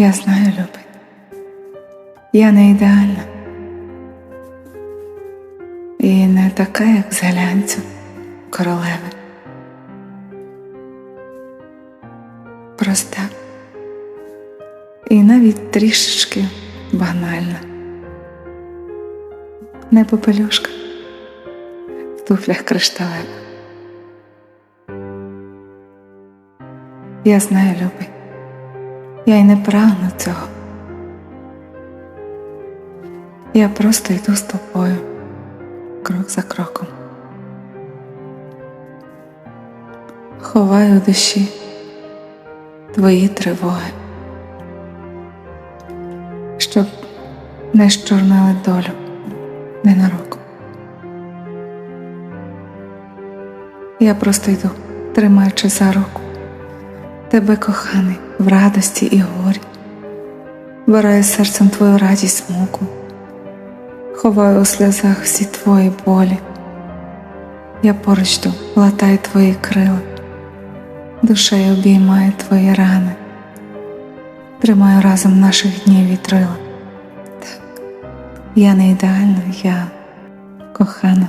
Я знаю, любить. Я не ідеальна. І не така, як з глянцю королеви. Проста. І навіть трішечки банальна. Не попелюшка в туфлях кришталевих. Я знаю, любий. Я й не прагну цього. Я просто йду з тобою крок за кроком. Ховаю в душі твої тривоги, щоб не щорнили долю ненароком. Я просто йду, тримаючи за руку тебе, коханий, в радості і горі, вираю серцем твою радість муку, ховаю у сльозах всі твої болі. Я поруч йду, латаю твої крила, душею обіймаю твої рани, тримаю разом наших днів вітрила. Так, я не ідеальна, я кохана.